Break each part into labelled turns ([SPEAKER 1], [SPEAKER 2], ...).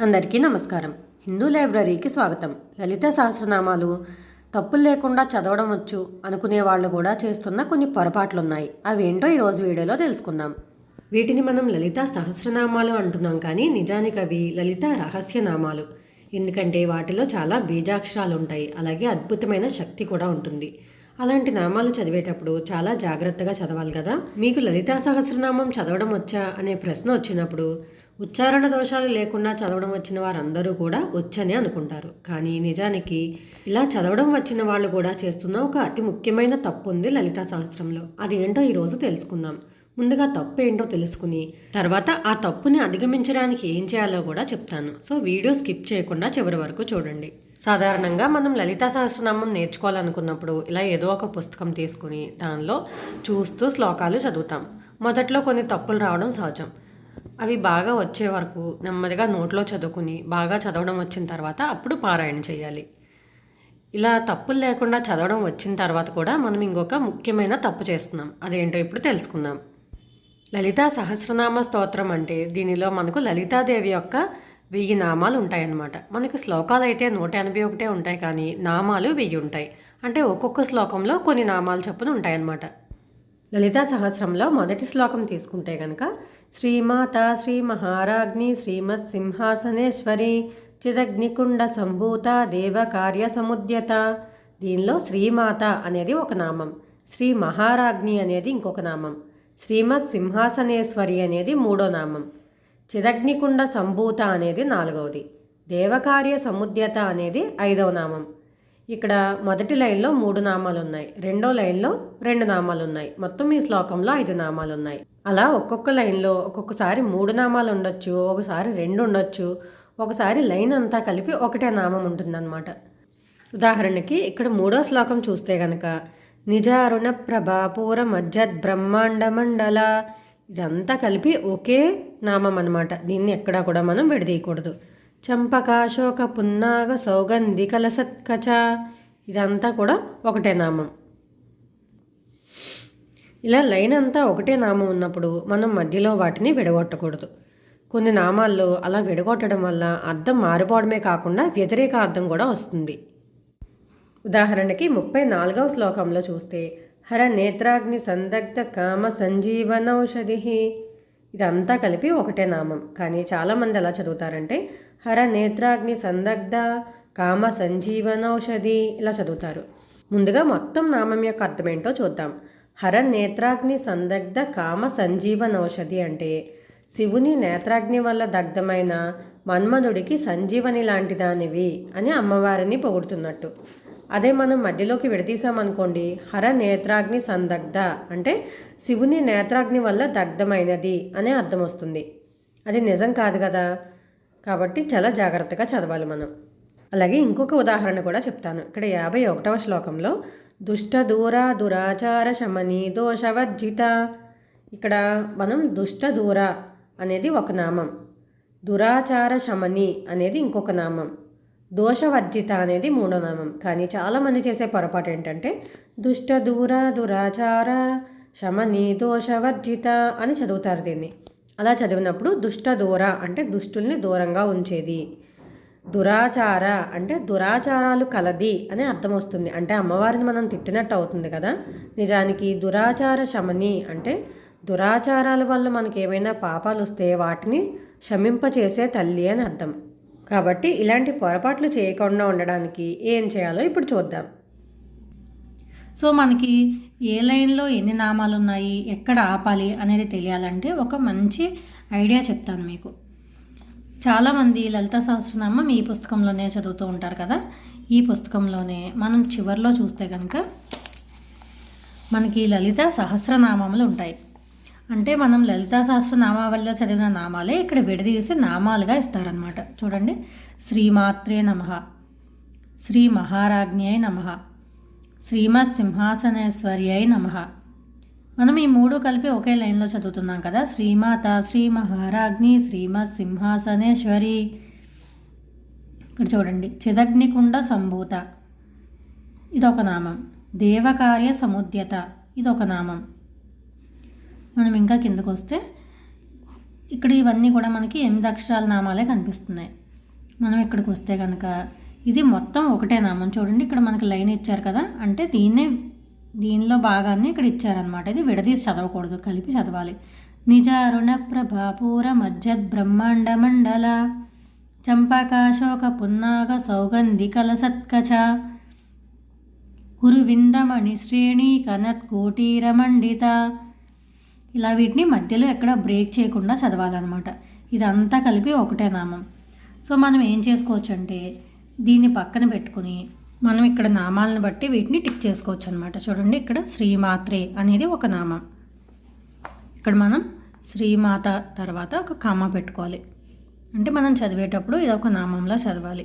[SPEAKER 1] అందరికీ నమస్కారం. హిందూ లైబ్రరీకి స్వాగతం. లలిత సహస్రనామాలు తప్పులు లేకుండా చదవడం వచ్చు అనుకునే వాళ్ళు కూడా చేస్తున్న కొన్ని పొరపాట్లు ఉన్నాయి అవేంటో ఈరోజు వీడియోలో తెలుసుకుందాం. వీటిని మనం లలిత సహస్రనామాలు అంటున్నాం కానీ నిజానికి అవి లలిత రహస్యనామాలు. ఎందుకంటే వాటిలో చాలా బీజాక్షరాలు ఉంటాయి అలాగే అద్భుతమైన శక్తి కూడా ఉంటుంది. అలాంటి నామాలు చదివేటప్పుడు చాలా జాగ్రత్తగా చదవాలి కదా? మీకు లలితా సహస్రనామం చదవడం వచ్చా అనే ప్రశ్న వచ్చినప్పుడు ఉచ్చారణ దోషాలు లేకుండా చదవడం వచ్చిన వారందరూ కూడా వచ్చని అనుకుంటారు. కానీ నిజానికి ఇలా చదవడం వచ్చిన వాళ్ళు కూడా చేస్తున్న ఒక అతి ముఖ్యమైన తప్పు ఉంది లలితా సహస్రంలో. అది ఏంటో ఈరోజు తెలుసుకుందాం. ముందుగా తప్పు ఏంటో తెలుసుకుని తర్వాత ఆ తప్పుని అధిగమించడానికి ఏం చేయాలో కూడా చెప్తాను. సో వీడియో స్కిప్ చేయకుండా చివరి వరకు చూడండి. సాధారణంగా మనం లలితా సహస్రనామం నేర్చుకోవాలనుకున్నప్పుడు ఇలా ఏదో ఒక పుస్తకం తీసుకుని దానిలో చూస్తూ శ్లోకాలు చదువుతాం. మొదట్లో కొన్ని తప్పులు రావడం సహజం. అవి బాగా వచ్చే వరకు నెమ్మదిగా నోట్లో చదువుకుని బాగా చదవడం వచ్చిన తర్వాత అప్పుడు పారాయణ చేయాలి. ఇలా తప్పులు లేకుండా చదవడం వచ్చిన తర్వాత కూడా మనం ఇంకొక ముఖ్యమైన తప్పు చేస్తున్నాం. అదేంటో ఇప్పుడు తెలుసుకుందాం. లలితా సహస్రనామ స్తోత్రం అంటే దీనిలో మనకు లలితాదేవి యొక్క వెయ్యి నామాలు ఉంటాయన్నమాట. మనకి శ్లోకాలు అయితే నూట ఎనభై ఒకటే ఉంటాయి కానీ నామాలు వెయ్యి ఉంటాయి. అంటే ఒక్కొక్క శ్లోకంలో కొన్ని నామాలు చొప్పున ఉంటాయన్నమాట. లలితా సహస్రంలో మొదటి శ్లోకం తీసుకుంటే కనుక శ్రీమాత శ్రీ మహారాజ్ని శ్రీమత్ సింహాసనేశ్వరి చిదగ్నికుండ సంభూత దేవకార్య సముద్యత దీనిలో శ్రీమాత అనేది ఒక నామం. శ్రీ మహారాజ్ని అనేది ఇంకొక నామం. శ్రీమత్ సింహాసనేశ్వరి అనేది మూడో నామం. చిరగ్నికుండ సంభూత అనేది నాలుగవది. దేవకార్య సముద్యత అనేది ఐదవ నామం. ఇక్కడ మొదటి లైన్లో మూడు నామాలు ఉన్నాయి రెండో లైన్లో రెండు నామాలు ఉన్నాయి మొత్తం ఈ శ్లోకంలో ఐదు నామాలు ఉన్నాయి అలా ఒక్కొక్క లైన్లో ఒక్కొక్కసారి మూడు నామాలు ఉండొచ్చు ఒకసారి రెండు ఉండొచ్చు ఒకసారి లైన్ అంతా కలిపి ఒకటే నామం ఉంటుందన్నమాట. ఉదాహరణకి ఇక్కడ మూడో శ్లోకం చూస్తే గనక నిజారుణ ప్రభాపూర మధ్య మజ్జద్ బ్రహ్మాండ మండల ఇదంతా కలిపి ఒకే నామం అనమాట దీన్ని ఎక్కడా కూడా మనం విడదీయకూడదు. చంపకాశోక పున్నాగ సౌగంధి కలసత్కచ ఇదంతా కూడా ఒకటే నామం. ఇలా లైన్ అంతా ఒకటే నామం ఉన్నప్పుడు మనం మధ్యలో వాటిని విడగొట్టకూడదు. కొన్ని నామాల్లో అలా విడగొట్టడం వల్ల అర్థం మారిపోవడమే కాకుండా వ్యతిరేక అర్థం కూడా వస్తుంది. ఉదాహరణకి ముప్పై నాలుగవ శ్లోకంలో చూస్తే హర నేత్రాగ్ని సందగ్ధ కామ సంజీవనౌషధి. ఇదంతా కలిపి ఒకటే నామం. కానీ చాలామంది ఎలా చదువుతారంటే హర నేత్రాగ్ని సందగ్ధ కామ సంజీవనౌషధి ఇలా చదువుతారు. ముందుగా మొత్తం నామం యొక్క అర్థం ఏంటో చూద్దాం. హర నేత్రాగ్ని సందగ్ధ కామ సంజీవనౌషధి అంటే శివుని నేత్రాగ్ని వల్ల దగ్ధమైన మన్మధుడికి సంజీవని లాంటి దానివి అని అమ్మవారిని పొగుడుతున్నట్టు. అదే మనం మధ్యలోకి విడదీసామనుకోండి హర నేత్రాగ్ని సందగ్ధ అంటే శివుని నేత్రాగ్ని వల్ల దగ్ధమైనది అనే అర్థం వస్తుంది. అది నిజం కాదు కదా? కాబట్టి చాలా జాగ్రత్తగా చదవాలి మనం. అలాగే ఇంకొక ఉదాహరణ కూడా చెప్తాను. ఇక్కడ యాభై ఒకటవ శ్లోకంలో దుష్ట దూర దురాచార శమని దోషవర్జిత. ఇక్కడ మనం దుష్ట దూర అనేది ఒక నామం. దురాచార శమని అనేది ఇంకొక నామం. దోషవర్జిత అనేది మూడో నామం. కానీ చాలామంది చేసే పొరపాటు ఏంటంటే దుష్ట దూర దురాచార శమని దోషవర్జిత అని చదువుతారు దీన్ని. అలా చదివినప్పుడు దుష్ట దూర అంటే దుష్టుల్ని దూరంగా ఉంచేది. దురాచార అంటే దురాచారాలు కలది అని అర్థం వస్తుంది. అంటే అమ్మవారిని మనం తిట్టినట్టు అవుతుంది కదా. నిజానికి దురాచార శమని అంటే దురాచారాల వల్ల మనకి ఏమైనా పాపాలు వస్తే వాటిని క్షమింపచేసే తల్లి అని అర్థం. కాబట్టి ఇలాంటి పొరపాట్లు చేయకుండా ఉండడానికి ఏం చేయాలో ఇప్పుడు చూద్దాం.
[SPEAKER 2] సో మనకి ఏ లైన్లో ఎన్ని నామాలు ఉన్నాయి ఎక్కడ ఆపాలి అనేది తెలియాలంటే ఒక మంచి ఐడియా చెప్తాను మీకు. చాలామంది లలిత సహస్రనామం ఈ పుస్తకంలోనే చదువుతూ ఉంటారు కదా. ఈ పుస్తకంలోనే మనం చివరిలో చూస్తే కనుక మనకి లలిత సహస్రనామములు ఉంటాయి. అంటే మనం లలితా నామావళిలో చదివిన నామాలే ఇక్కడ విడదీసి నామాలుగా ఇస్తారనమాట చూడండి. శ్రీమాత్రే నమ. శ్రీ మహారాజ్ఞ్యై నమ. శ్రీమత్ సింహాసనేశ్వర్యై నమ. మనం ఈ మూడు కలిపి ఒకే లైన్లో చదువుతున్నాం కదా. శ్రీమాత శ్రీ మహారాజ్ని శ్రీమత్ సింహాసనేశ్వరి ఇక్కడ చూడండి. చిదగ్నికుండ సంభూత. ఇదొక నామం. దేవకార్య సముద్యత. ఇదొక నామం. మనం ఇంకా కిందకు వస్తే ఇక్కడ ఇవన్నీ కూడా మనకి ఎనిమిది అక్షరాల నామాలే కనిపిస్తున్నాయి. మనం ఇక్కడికి వస్తే కనుక ఇది మొత్తం ఒకటే నామం. చూడండి ఇక్కడ మనకి లైన్ ఇచ్చారు కదా? అంటే దీన్నే దీనిలో భాగాన్ని ఇక్కడ ఇచ్చారనమాట ఇది విడదీసి చదవకూడదు కలిపి చదవాలి. నిజారుణ ప్రభాపూర మధ్యద్ బ్రహ్మాండ మండల చంపకాశోక పున్నాగ సౌగంధి కలసత్కచ కురువిందమణి శ్రేణీ కనత్ కోటీరమండిత ఇలా వీటిని మధ్యలో ఎక్కడ బ్రేక్ చేయకుండా చదవాలన్నమాట. ఇదంతా కలిపి ఒకటే నామం. సో మనం ఏం చేసుకోవచ్చు అంటే దీన్ని పక్కన పెట్టుకుని మనం ఇక్కడ నామాలను బట్టి వీటిని టిక్ చేసుకోవచ్చు అనమాట చూడండి ఇక్కడ శ్రీమాత్రే అనేది ఒక నామం. ఇక్కడ మనం శ్రీమాత తర్వాత ఒక కామ పెట్టుకోవాలి. అంటే మనం చదివేటప్పుడు ఇది ఒక నామంలా చదవాలి.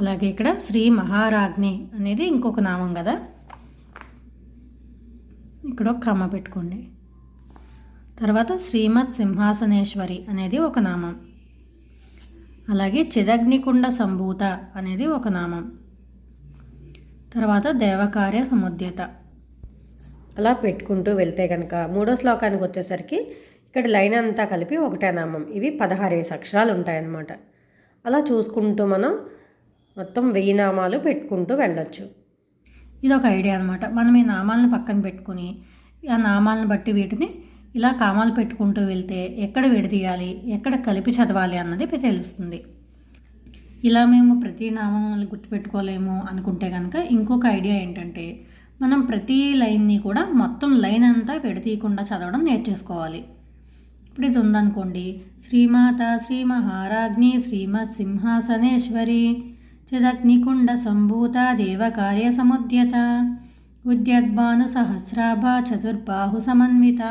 [SPEAKER 2] అలాగే ఇక్కడ శ్రీ మహారాజ్ని అనేది ఇంకొక నామం కదా. ఇక్కడ ఒక కామ పెట్టుకోండి. తర్వాత శ్రీమత్ సింహాసనేశ్వరి అనేది ఒక నామం. అలాగే చిదగ్నికుండ సంభూత అనేది ఒక నామం. తర్వాత దేవకార్య సముద్యత.
[SPEAKER 1] అలా పెట్టుకుంటూ వెళ్తే కనుక మూడో శ్లోకానికి వచ్చేసరికి ఇక్కడ లైన్ అంతా కలిపి ఒకటే నామం. ఇవి పదహారేసి అక్షరాలు ఉంటాయన్నమాట. అలా చూసుకుంటూ మనం మొత్తం వెయ్యి నామాలు పెట్టుకుంటూ వెళ్ళొచ్చు.
[SPEAKER 2] ఇది ఒక ఐడియా అనమాట మనం ఈ నామాలను పక్కన పెట్టుకుని ఆ నామాలను బట్టి వీటిని ఇలా కామాలు పెట్టుకుంటూ వెళ్తే ఎక్కడ విడదీయాలి ఎక్కడ కలిపి చదవాలి అన్నది తెలుస్తుంది. ఇలా మేము ప్రతి నామాలను గుర్తుపెట్టుకోలేము అనుకుంటే కనుక ఇంకొక ఐడియా ఏంటంటే మనం ప్రతి లైన్ని కూడా మొత్తం లైన్ అంతా విడతీయకుండా చదవడం నేర్చేసుకోవాలి. ఇప్పుడు ఇది ఉందనుకోండి శ్రీమాత శ్రీ మహారాజ్ఞి శ్రీమత్ సింహాసనేశ్వరి చిదగ్నికుండ సంభూత దేవకార్య సముద్యత ఉద్యద్భాను సహస్రాభ చతుర్బాహు సమన్విత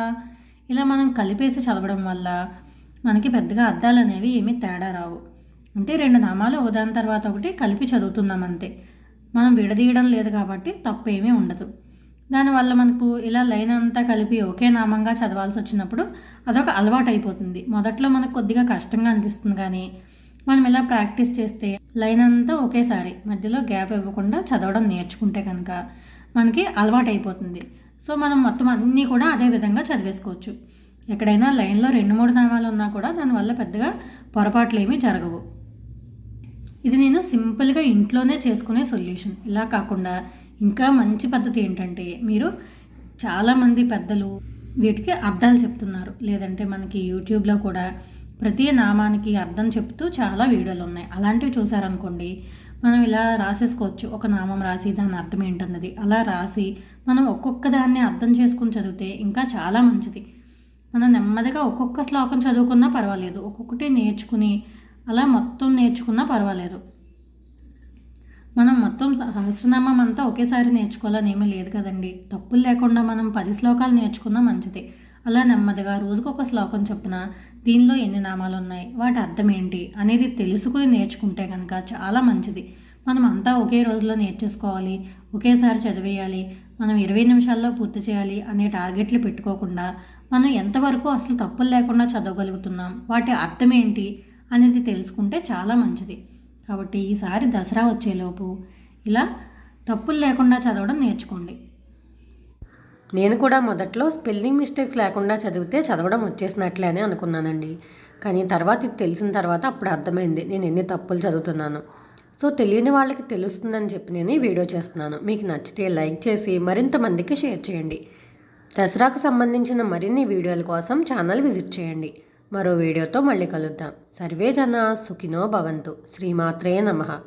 [SPEAKER 2] ఇలా మనం కలిపేసి చదవడం వల్ల మనకి పెద్దగా అర్థాలు అనేవి ఏమీ తేడా రావు. అంటే రెండు నామాలు ఒకదాని తర్వాత ఒకటి కలిపి చదువుతున్నాం అంతే. మనం విడదీయడం లేదు కాబట్టి తప్పు ఏమీ ఉండదు. దానివల్ల మనకు ఇలా లైన్ అంతా కలిపి ఒకే నామంగా చదవాల్సి వచ్చినప్పుడు అదొక అలవాటు అయిపోతుంది. మొదట్లో మనకు కొద్దిగా కష్టంగా అనిపిస్తుంది కానీ మనం ఇలా ప్రాక్టీస్ చేస్తే లైన్ అంతా ఒకేసారి మధ్యలో గ్యాప్ ఇవ్వకుండా చదవడం నేర్చుకుంటే కనుక మనకి అలవాటు అయిపోతుంది. సో మనం మొత్తం అన్నీ కూడా అదే విధంగా చదివేసుకోవచ్చు. ఎక్కడైనా లైన్లో రెండు మూడు నామాలు ఉన్నా కూడా దానివల్ల పెద్దగా పొరపాట్లు ఏమీ జరగవు. ఇది నేను సింపుల్గా ఇంట్లోనే చేసుకునే సొల్యూషన్. ఇలా కాకుండా ఇంకా మంచి పద్ధతి ఏంటంటే మీరు చాలామంది పెద్దలు వీటికి అర్థాలు చెప్తున్నారు. లేదంటే మనకి యూట్యూబ్లో కూడా ప్రతి నామానికి అర్థం చెప్తూ చాలా వీడియోలు ఉన్నాయి. అలాంటివి చూసారనుకోండి మనం ఇలా రాసేసుకోవచ్చు. ఒక నామం రాసి దాని అర్థం ఏంటన్నది. అలా రాసి మనం ఒక్కొక్క దాన్ని అర్థం చేసుకుని చదివితే ఇంకా చాలా మంచిది. మనం నెమ్మదిగా ఒక్కొక్క శ్లోకం చదువుకున్నా పర్వాలేదు. ఒక్కొక్కటి నేర్చుకుని అలా మొత్తం నేర్చుకున్నా పర్వాలేదు. మనం మొత్తం సహస్రనామం అంతా ఒకేసారి నేర్చుకోవాలని ఏమీ లేదు కదండి. తప్పులు లేకుండా మనం పది శ్లోకాలు నేర్చుకున్నా మంచిది. అలా నెమ్మదిగా రోజుకొక శ్లోకం చొప్పున దీనిలో ఎన్ని నామాలు ఉన్నాయి వాటి అర్థం ఏంటి అనేది తెలుసుకుని నేర్చుకుంటే కనుక చాలా మంచిది. మనం అంతా ఒకే రోజులో నేర్చేసుకోవాలి ఒకేసారి చదివేయాలి మనం ఇరవై నిమిషాల్లో పూర్తి చేయాలి అనే టార్గెట్లు పెట్టుకోకుండా మనం ఎంతవరకు అసలు తప్పులు లేకుండా చదవగలుగుతున్నాం వాటి అర్థం ఏంటి అనేది తెలుసుకుంటే చాలా మంచిది. కాబట్టి ఈసారి దసరా వచ్చేలోపు ఇలా తప్పులు లేకుండా చదవడం నేర్చుకోండి.
[SPEAKER 1] నేను కూడా మొదట్లో స్పెల్లింగ్ మిస్టేక్స్ లేకుండా చదివితే చదవడం వచ్చేసినట్లే అని అనుకున్నానండి. కానీ తర్వాత ఇది తెలిసిన తర్వాత అప్పుడు అర్థమైంది నేను ఎన్ని తప్పులు చదువుతున్నాను. సో తెలియని వాళ్ళకి తెలుస్తుందని చెప్పి నేను ఈ వీడియో చేస్తున్నాను. మీకు నచ్చితే లైక్ చేసి మరింత మందికి షేర్ చేయండి. దసరాకు సంబంధించిన మరిన్ని వీడియోల కోసం ఛానల్ విజిట్ చేయండి. మరో వీడియోతో మళ్ళీ కలుద్దాం. సర్వే జన సుఖినో భవంతు. శ్రీమాత్రే నమః.